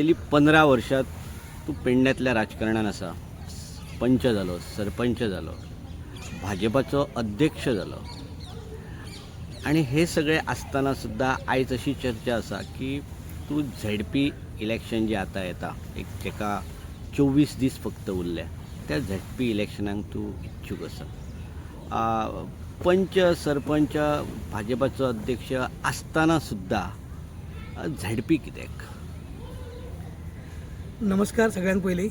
गेली पंदरा वर्षात तूं पेडण्यातल्या राजकारणान आसा पंच जालो सरपंच जालो भाजपाचो अध्यक्ष जालो आणि हे सगळे असताना सुद्धा आयज अशी चर्चा आसा की तूं झेडपी इलेक्शन जे आतां येता एक जेका चोवीस दीस फक्त उरल्या त्या झेडपी इलेक्शनाक तूं इच्छूक आसा पंच सरपंच भाजपाचो अध्यक्ष आसतना सुद्धा अ, झेडपी कित्याक नमस्कार सगळ्यांत पयलीं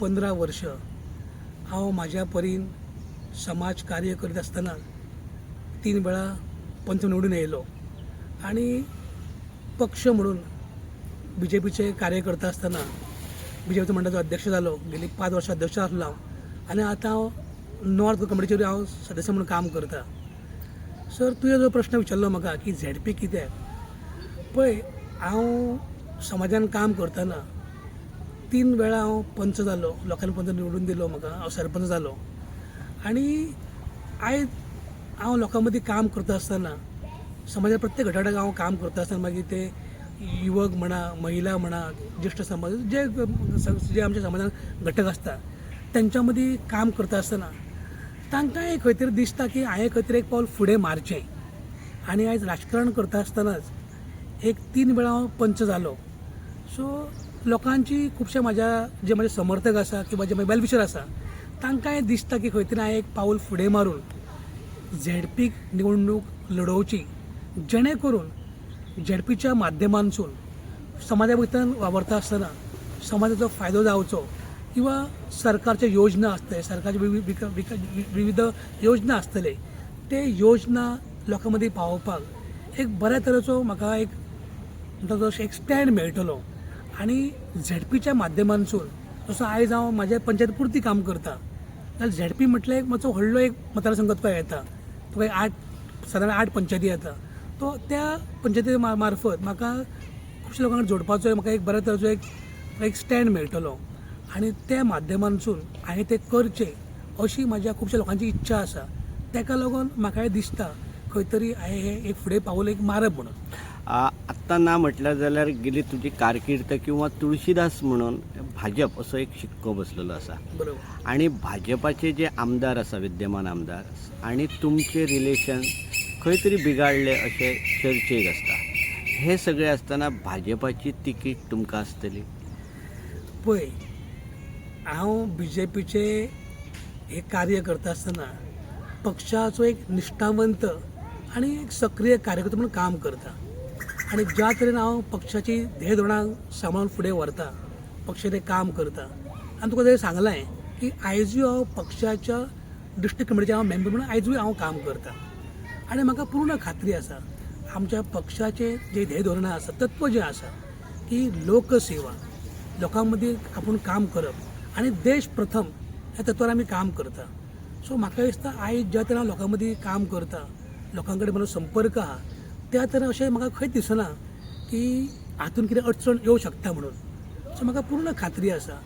पंदरा वर्ष हांव म्हाज्या परीन समाज कार्य करीत आसतना तीन वेळा पंच निवडून येयलो आनी पक्ष म्हणून बी जे पीचे कार्यकर्ता आसतना बी जे पीचो मंडळाचो अध्यक्ष जालो गेली पांच वर्सां अध्यक्ष आसलो हांव आनी आतां हांव नॉर्थ कमिटीचेर हांव सदस्य म्हणून काम करता. सर तुवें जो प्रश्न विचारलो म्हाका की झेड पी कित्याक पळय हांव समाजान काम करतना तीन वेळा हांव पंच जालो लोकांनी पंच निवडून दिलो म्हाका हांव सरपंच जालो आनी आयज हांव लोकां मदीं काम करता आसतना समाजाच्या प्रत्येक घटकाक हांव काम करता आसतना मागीर ते युवक म्हणा महिला म्हणा ज्येष्ठ समाज जे जे आमच्या समाजान घटक आसता तेंच्या मदीं काम करता आसतना तांकां एक खंय तरी दिसता की हांवें खंय तरी एक पावल फुडें मारचें. आनी आयज राजकारण करता आसतनाच एक तीन वेळा हांव पंच जालो सो लोकांची खुबशे माझ्या जे माझे समर्थक आसा किंवा जे माझे विशर आसा तांकां हें दिसता की खंय तरी हांवें एक पावल फुडें मारून झेडपीक निवडणूक लडोवची जेणे करून झेडपीच्या माध्यमांसून समाजा भितर वावरता आसतना समाजाचो फायदो जावचो किंवा सरकारचे योजना आसतले सरकारचे विविध योजना आसतले ते योजना लोकां मदीं पावोवपाक एक बऱ्या तरेचो म्हाका एक म्हणटा तो एक स्टँड मेळटलो. आनी झेडपीच्या माध्यमांसून जसो आयज हांव म्हाज्या पंचायत पुरती काम करता. जाल्यार झेडपी म्हटल्यार एक मातसो व्हडलो एक मतदारसंघ तुका येता? तुका एक आठ सादारण आठ पंचायती येता. तो त्या पंचायती मार्फत म्हाका खुबशे लोकांक जोडपाचो म्हाका एक बऱ्या तरेचो एक एक स्टँड मेळटलो. आनी त्या माध्यमांसून हांवें तें करचें अशी म्हाज्या खुबश्या लोकांची इच्छा आसा. ताका लागून म्हाका हें दिसता खंय तरी हांवें हें एक फुडें पावल एक मारप म्हणून. आत्ता ना म्हटल्यार जाल्यार गेली तुजी कारकीर्द किंवा तुळशीदास म्हणून भाजप असो एक शिक्को बसलेलो आसा बरोबर. आणि भाजपाचे जे आमदार आसा विद्यमान आमदार आणि तुमचे रिलेशन खंय तरी बिगाडले अशे चर्चेक आसता हे सगळे आसतना भाजपाची तिकीट तुमकां आसतली पळय हांव बी जे पीचे हे कार्य करता आसतना पक्षाचो एक निश्ठावंत आनी एक सक्रीय कार्यकर्तो म्हणून काम करता. आनी ज्या तरेन हांव पक्षाची ध्येय धोरणां सांबाळून फुडें व्हरता पक्षाचें काम करता. आनी तुका जर सांगलें की आयजूय हांव पक्षाच्या डिस्ट्रिक्ट कमिटीचे हांव मेंबर म्हणून आयजूय हांव काम करता. आनी म्हाका पूर्ण खात्री आसा आमच्या पक्षाचे जे ध्येय धोरणां आसा तत्व जें आसा की लोकसेवा लोकां मदीं आपूण काम करप आनी देश प्रथम ह्या तत्वार आमी काम करता. सो म्हाका दिसता आयज ज्या तरेन हांव लोकां मदीं काम करता लोकां कडेन म्हजो संपर्क आहा त्या तरेन अशें म्हाका खंयच दिसना की हातून कितें अडचण येवं शकता म्हणून. सो म्हाका पूर्ण खात्री आसा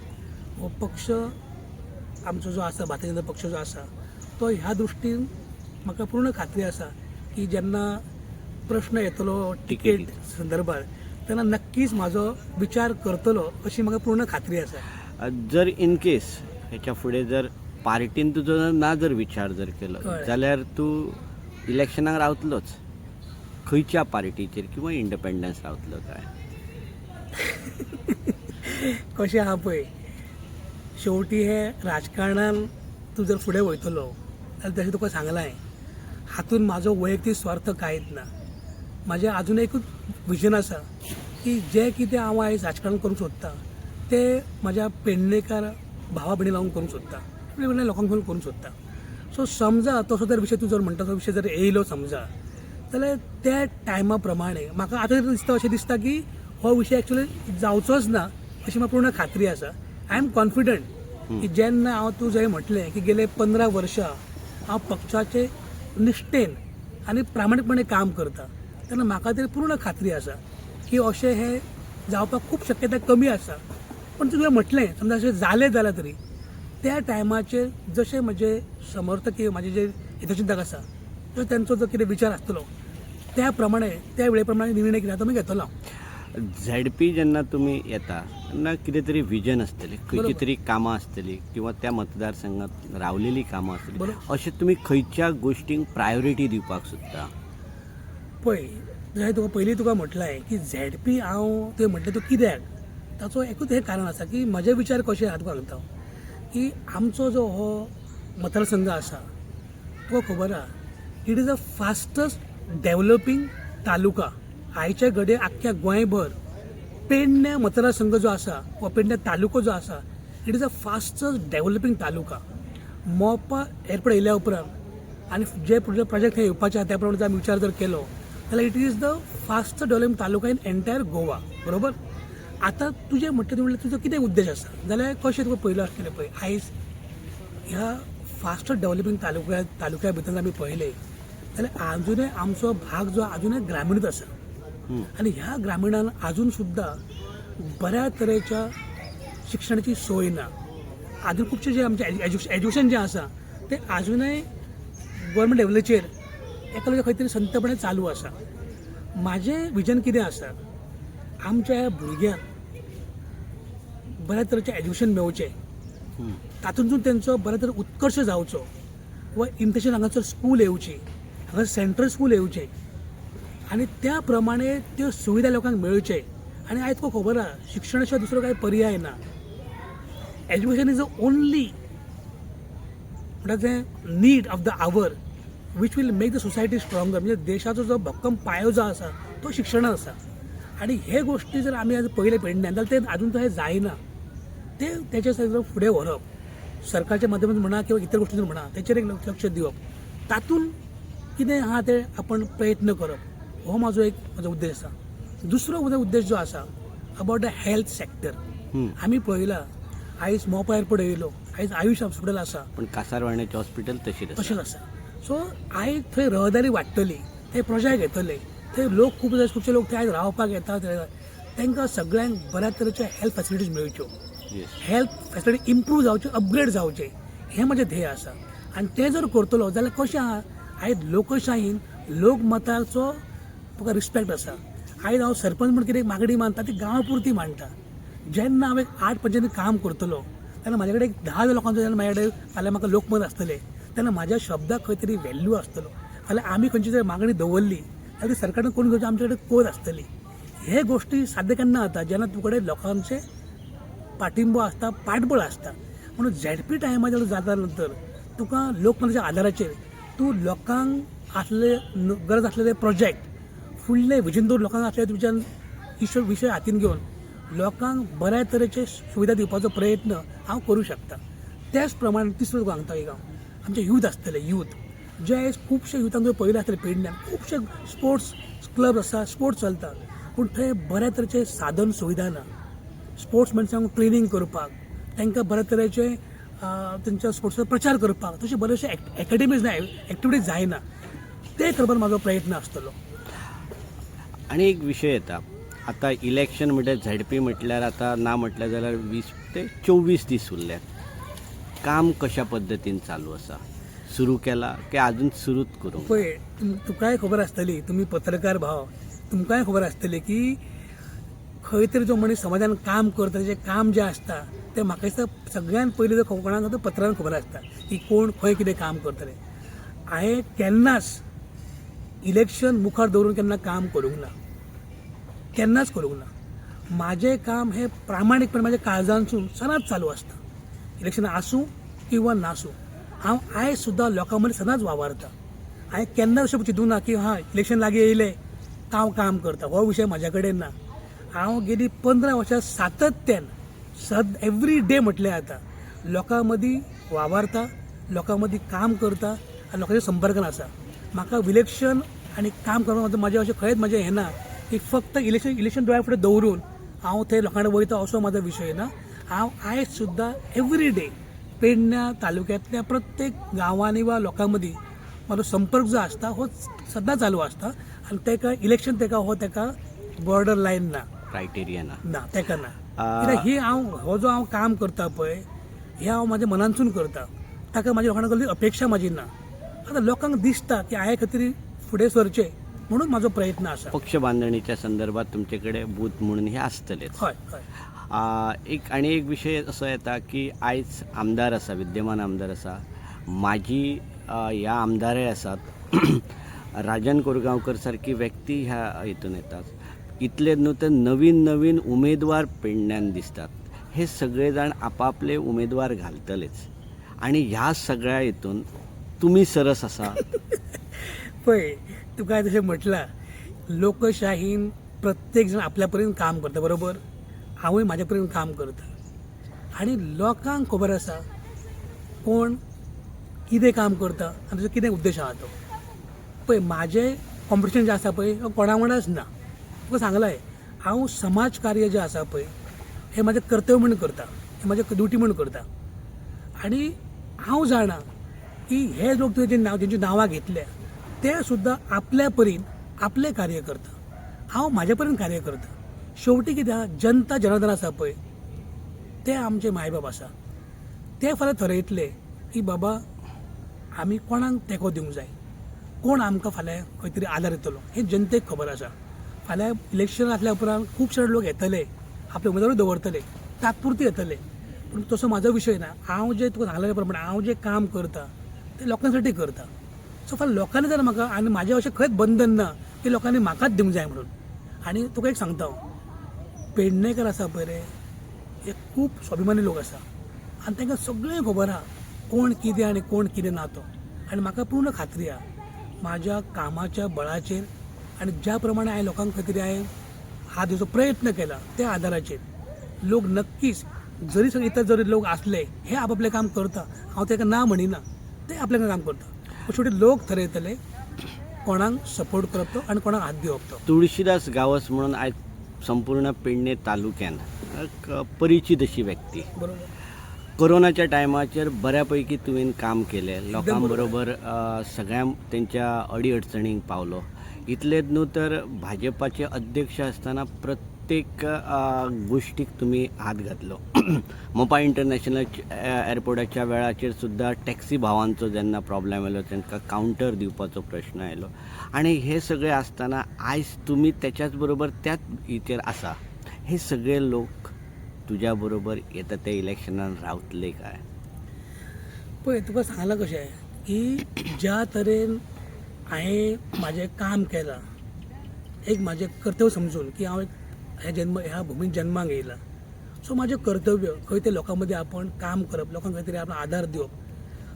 हो पक्ष आमचो जो आसा भारतीय जनता पक्ष जो आसा तो ह्या दृश्टीन म्हाका पूर्ण खात्री आसा की जेन्ना प्रश्न येतलो टिकेट संदर्भात तेन्ना नक्कीच म्हाजो विचार करतलो अशी म्हाका पूर्ण खात्री आसा जर इन केस हेच्या फुडें जर पार्टीन तुजो ना जर विचार जर केलो. जाल्यार तूं इलेक्शनाक रावतलोच खंयच्या पार्टीचेर किंवा इंडिपेंडन्स रावतलो काय? कशें आहा पळय? शेवटी हे राजकारणान तूं जर फुडें वयतलो जाल्यार तशें तुका सांगलां हातूंत म्हाजो वैयक्तीक स्वार्थ कांयच ना. म्हाजें आजून एकूच विजन आसा की जें कितें हांव आयज राजकारण करूंक सोदतां तें म्हज्या पेडणेकार भावा भयणी लावन करूंक सोदतां वेगवेगळ्या लोकांक घेवन करूंक सोदतां. सो समजा तसो जर विशय तूं जर म्हणटा तो विशय जर येयलो समजा जाल्यार त्या टायमा प्रमाणे म्हाका आतां दिसता अशें दिसता की हो विशय एक्चुली जावचोच ना अशी म्हाका पूर्ण खात्री आसा. आय एम कॉन्फिडंट की जेन्ना हांव तूं जंय म्हटलें की गेले पंदरा वर्सां हांव पक्षाचे निश्ठेन आनी प्रामाणीकपणे काम करता तेन्ना म्हाका तरी पूर्ण खात्री आसा की अशें हें जावपाक खूब शक्यता कमी आसा. पण तुवें म्हटलें समजा अशें जालें जाल्यार तरी त्या टायमाचेर जशे म्हजे समर्थक किंवा म्हाजे जे हितचिंतक आसा तर तांचो जो कितें विचार आसतलो त्या प्रमाणे त्या वेळे प्रमाणे निर्णय कितें तो मी घेतलो झेड पी जेन्ना तुमी येता तेन्ना कितें तरी विजन आसतलें खंयची. तरी कामां आसतलीं किंवा त्या मतदारसंघात रावलेलीं कामां आसतलीं. अशें तुमी खंयच्या गोश्टींक प्रायोरिटी दिवपाक सोदता पळय जशें तुका पयलीं तुका म्हटलें की झेड पी हांव तुवें म्हटलें तूं कित्याक ताचो एकूच हें कारण आसा की म्हजे विचार कशे आहा तुका सांगता. की आमचो जो हो मतदारसंघ आसा तुका खबर आहा it is a fastest developing taluka. आयच्या घडये आख्ख्या गोंयभर पेडण्या मतदारसंघ जो आसा वा पेडण्या तालुको जो आसा it is a fastest developing taluka. Mopa airport येयल्या उपरांत आनी जे प्रोजेक्ट हे येवपाचे आहा त्या प्रमाणे जर आमी विचार जर केलो जाल्यार it is the fast developing taluka in entire Goa. बरोबर? आतां तुजें म्हणटा म्हणल्यार तुजो कितें उद्देश आसा जाल्यार कशें तुका पयलो आसलें पळय आयज ह्या फास्ट डेव्हलपिंग तालुक्या तालुक्या भितर आमी पळयलें जाल्यार आजुनूय आमचो भाग जो आजुनूय ग्रामीणूच आसा. आणि ह्या ग्रामीणान अजून सुद्धा बऱ्या तरेच्या शिक्षणाची सोय ना. अजून खुबशे जे आमचे एज्युकेशन जें आसा तें अजूनय गव्हर्मेंट लेवलीचेर एका खंय तरी संतपणे चालू आसा म्हाजें विजन कितें आसा आमच्या ह्या भुरग्यांक बऱ्या तरेचें एज्युकेशन मेळचें हं. तातूंतून तेंचो बऱ्या तरेन उत्कर्श जावचो वा इंटरनॅशनल हांगासर स्कूल येवची हांगा सेंट्रल स्कूल येवचें आनी त्या प्रमाणे त्यो सुविधा लोकांक मेळचे. आनी आयज तुका खबर? आहा शिक्षणा शिवाय दुसरो कांय पर्याय ना. एज्युकेशन इज अ ओनली म्हणटा तें need of the hour which will make the society stronger म्हणजे देशाचो जो भक्कम पायो जो आसा तो शिक्षण आसा आनी हे गोश्टी जर आमी आज पयले पेडण्यान जाल्यार ते आजून तो हे जायना ते तेच्या सगळं फुडें व्हरप सरकारच्या माध्यमातून म्हणा किंवा इतर गोष्टींतून म्हणा तेचेर एक लक्ष दिवप तातूंत कितें आहा ते आपण प्रयत्न करप हो म्हाजो एक म्हाजो उद्देश आसा दुसरो म्हजो उद्देश जो आसा अबावट द हेल्थ सॅक्टर हं. आमी पळयला आयज मोपा एअरपोर्ट येयलो आयज आयुष हॉस्पिटल आसा पण कासारवाड्याचें हॉस्पिटल तशीच तशेंच आसा सो आयज थंय रहदारी वाडटली ते प्रोजेक्ट येतले थंय लोक खूब खुबशे लोक थंय आयज रावपाक येतात तांकां सगळ्यांक बऱ्या तरेच्यो हेल्थ फॅसिलिटीज मेळच्यो. हेल्थ फॅसिलिटी इम्प्रूव जावचे अपग्रेड जावचे. हें म्हजें ध्येय आसा आनी तें जर करतलो जाल्यार कशें आहा आयज लोकशाहीन लोकमताचो तुका रिस्पेक्ट आसा. आयज हांव सरपंच म्हण कितें मागणी मानता ती गांवा पुरती मांडटा. जेन्ना हांव एक आठ पंचायतीन काम करतलो तेन्ना म्हाजे कडेन एक धा लोकांचो जेन्ना म्हाजे कडेन फाल्यां म्हाका लोकमत आसतलें तेन्ना म्हाज्या शब्दाक खंय तरी व्हॅल्यू आसतलो. जाल्यार आमी खंयची जर मागणी दवरली जाल्यार सरकारान कोण घेवची आमचे कडेन कोर आसतली. हे गोश्टी साध्य केन्ना जाता जेन्ना तुजे कडेन लोकांचे पाठिंबो आसता पाठबळ आसता. म्हणून झेडपी टायमाचेर जाता नंतर तुका लोकमताच्या आदाराचेर तूं लोकांक आसले गरज आसलेले प्रोजेक्ट फुडले विजन दवर लोकांक आसले तुमच्यान इश्यू विशय हातीन घेवन लोकांक बऱ्या तरेचे सुविधा दिवपाचो प्रयत्न हांव करूं शकता. त्याच प्रमाणे तिसरो तुका सांगता एक हांव. आमचे यूथ आसतले यूथ. जे आयज खुबशे युथान तुवें पयले आसतले पेडण्यान खुबशे स्पोर्ट्स क्लब आसा स्पोर्ट्स चलता. पूण थंय बऱ्या तरेचे साधन सुविधा ना. स्पोर्ट्समॅन्सांक ट्रेनींग करपाक. तांकां बऱ्या तरेचे तेंच्या स्पोर्ट्साचो प्रचार करपाक तशे बरेचशे एकाडेमीज ना एक्टिविटीज जायना ते करपाक म्हाजो प्रयत्न आसतलो आणि एक विशय येता. आतां इलेक्शन म्हटल्यार झेडपी म्हटल्यार आतां ना म्हटल्यार जाल्यार वीस ते चोवीस दीस उरल्यात काम कशा पद्दतीन चालू आसा सुरू केला की अजून सुरूच करूंक पळय तुकाय खबर आसतली तुमी पत्रकार भाव. तुमकांय खबर आसतली की खंय तरी जो मनीस समाजान काम करता तेजें काम जें आसता ते म्हाका दिसता सगळ्यान पयलीं जर कोणाक तर पत्रान खबर आसता की कोण खंय कितें काम करतले हांवें केन्नाच इलेक्शन मुखार दवरून केन्ना काम करूंक ना. केन्नाच करूंक ना. म्हाजें काम हें प्रामाणीकपणे म्हाज्या काळजांसून सदांच चालू आसता इलेक्शन आसूं किंवा नासूं हांव आयज सुद्दां लोकां मदीं सदांच वावरता. हांवें केन्ना अशें चिंतूंक ना की हां इलेक्शन लागीं येयलें हांव काम करता. हो विशय म्हाज्या कडेन ना. हांव गेलीं पंदरा वर्सां सातत्यान सद एवरी डे म्हटलें आतां. लोकां मदीं वावरता लोकां मदीं काम करता आनी लोकांच्या संपर्कान आसा म्हाका इलेक्शन आनी काम करपाक म्हाजें अशें खंयच म्हाजें हें ना की फक्त इलेक्शन इलेक्शन दोळ्या फुडें दवरून हांव थंय लोकां कडेन वयता असो म्हाजो विशय ना. हांव आयज सुद्दां एवरी डे पेडण्या तालुक्यांतल्या प्रत्येक गांवांनी वा लोकां मदीं म्हाजो संपर्क जो आसता हो सदां चालू आसता आनी तेका इलेक्शन तेका हो तेका बॉर्डर लायन ना. क्रायटेरिया ना. ना तेका ना. कित्याक ही हांव हो जो हांव काम करता पळय हे हांव म्हाज्या मनांतसून करता. ताका म्हाज्या लोकांना कसली अपेक्षा म्हाजी ना आतां लोकांक दिसता की हांवें खंय तरी फुडें सरचें म्हणून माझो प्रयत्न आसा पक्ष बांधणीच्या संदर्भात तुमच्याकडे बूथ म्हणून हे असतलेच. हय हय. एक आणि एक विशय असो येता की आयज आमदार आसा विद्यमान आमदार आसा आ, ह्या आमदारय आसात राजन कोरगांवकर सारकी व्यक्ती ह्या हितून येतात. इतले न्हू तर नवीन नवीन उमेदवार पेडण्यान दिसतात. हे सगळे जाण आपापले उमेदवार घालतलेच. आणि ह्या सगळ्या हितून तुम्ही सरस आसा पळय तुका जशें म्हटलां लोकशाहीन प्रत्येक जण आपल्या परीन काम करता बरोबर? हांवूय म्हाज्या परीन काम करता. आनी लोकांक खबर आसा कोण कितें काम करता आनी तुजो कितें उद्देश आहा तो. पळय म्हाजें कॉम्पिटिशन जें आसा पळय हो कोणा वांगडाच ना. तुका सांगलां हांव समाज कार्य जें आसा पळय हें म्हाजें कर्तव्य म्हणून करता हें म्हाजें ड्युटी म्हणून करता. आनी हांव जाणा की हे लोक तुवें जे नांव जेंची नांवां घेतल्या ते सुद्दां आपल्या परीन आपलें कार्य करता. हांव म्हाजे परीन कार्य करता. शेवटी कितें जनता जनार्दन आसा पळय ते आमचे मायबाप आसा. ते फाल्यां थरयतले की बाबा आमी कोणाक तेंको दिवंक जाय. कोण आमकां फाल्यां खंय तरी आदार येतलो हें जनतेक खबर आसा. फाल्यां इलेक्शन आसल्या उपरांत खुबशे लोक येतले. आपले उमेदवारूय दवरतले तात्पुरते येतले. पूण तसो म्हाजो विशय ना हांव जें तुका सांगलें प्रमाणे हांव जें काम करता तें लोकांसाठी करता. सो फाल्यां लोकांनी जर म्हाका आनी म्हाजें अशें खंयच बंधन ना की लोकांनी म्हाकाच दिवंक जाय म्हणून. आनी तुका एक सांगता हांव पेडणेकर आसा पळय रे हे खूब स्वाभिमानी लोक आसा आनी तांकां सगळें खबर आहा कोण कितें आनी कोण कितें ना तो आनी म्हाका पूर्ण खात्री आहा म्हाज्या कामाच्या बळाचेर आनी ज्या प्रमाणे हांवें लोकांक खंय तरी हांवें हात प्रयत्न केला त्या आदाराचेर लोक नक्कीच जरी सगळे इतर जरी लोक असले हे आपापलें काम करता. हांव ताका ना म्हणिना. ते आपलें काम करता. शेवटी लोक थरयतले कोणाक सपोर्ट करप तो आनी कोणाक हात दिवप तो तुळशीदास गावस म्हणून आयज संपूर्ण पेडणे तालुक्यान एक परिचित अशी व्यक्ती. बरोबर. कोरोनाच्या टायमाचेर बऱ्यापैकी तुवें काम केलें. लोकां बरोबर. सगळ्या तेंच्या अडी अडचणींक पावलो. इथलेच न्हू तर भाजपाचे अध्यक्ष आसतना प्रत्येक गोष्टीक गोश्टीक तुमी हात घातलो. मोपा इंटरनॅशनल एअरपोर्टाच्या वेळाचेर सुद्दां टॅक्सी भावांचो जेन्ना प्रॉब्लेम आयलो तांकां कावंटर दिवपाचो प्रश्न आयलो. आनी हे सगळें आसतना आयज तुमी त्याच्याच बरोबर त्याच हिचेर आसा. हे सगळे लोक तुज्या बरोबर येता त्या इलेक्शनान रावतले काय? पळय तुका सांगलां कशें की ज्या तरेन हांवें म्हाजें काम केलां. एक म्हाजें कर्तव्य समजून की हांव एक ह्या जन्म ह्या भुमीत जन्माक येयलां सो म्हाजें कर्तव्य खंय ते लोकां मदीं आपण काम करप लोकांक खंय तरी आपण आदार दिवप.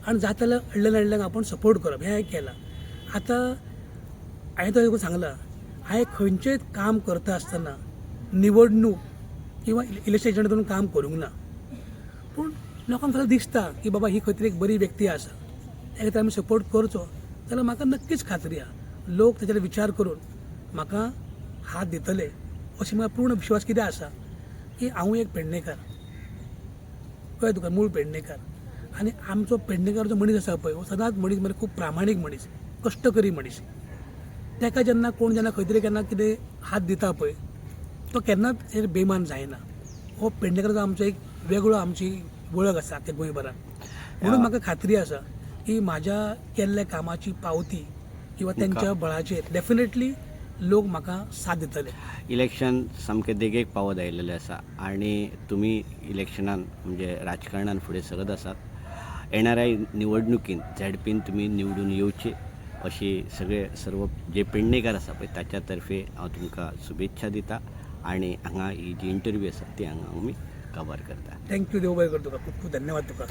आनी जाता जाल्यार अडल्या अडल्यांक आपण सपोर्ट करप हें हांवें केलां. आतां हांवें तो सांगलां हांवें खंयचेंय काम करता आसतना निवडणूक किंवा इलेक्शन करून काम करूंक ना. पूण लोकांक खरें दिसता की बाबा ही खंय तरी एक बरी व्यक्ती आसा त्या खातीर आमी सपोर्ट करचो जाल्यार म्हाका नक्कीच खात्री आहा. लोक तेचेर विचार करून म्हाका हात दितले. अशी म्हाका पूर्ण विश्वास कितें आसा की हांव एक पेडणेकार. कळ्ळें तुका? मूळ पेडणेकार. आनी आमचो पेडणेकार जो मनीस आसा पळय हो सदांच मनीस म्हणजे खूब प्रामाणीक मनीस कश्टकरी मनीस. तेका जेन्ना कोण जेन्ना खंय तरी केन्ना कितें हात दिता पळय तो केन्नाच हेर बेमान जायना. हो पेडणेकराचो आमचो एक वेगळो आमची वळख आसा आख्या गोंयभरात म्हणून म्हाका खात्री आसा की म्हाज्या केल्ल्या कामाची पावती किंवा त्यांच्या बळाचेर डेफिनेटली लोक म्हाका साथ दितले. इलेक्शन सामकें देगेक पावत आयिल्लें आसा. आनी तुमी इलेक्शनान म्हणजे राजकारणान फुडें सरत आसात. येणाऱ्या निवडणुकीन झेडपीन तुमी निवडून येवचे अशी सगळे सर्व जे पेडणेकार आसा पळय ताच्या तर्फे हांव तुमकां शुभेच्छा दिता. आनी हांगा ही जी इंटरव्यू आसा ती हांगा आमी कवर करता. थँक्यू देव बरें कर तुका. खूब खूब धन्यवाद तुका.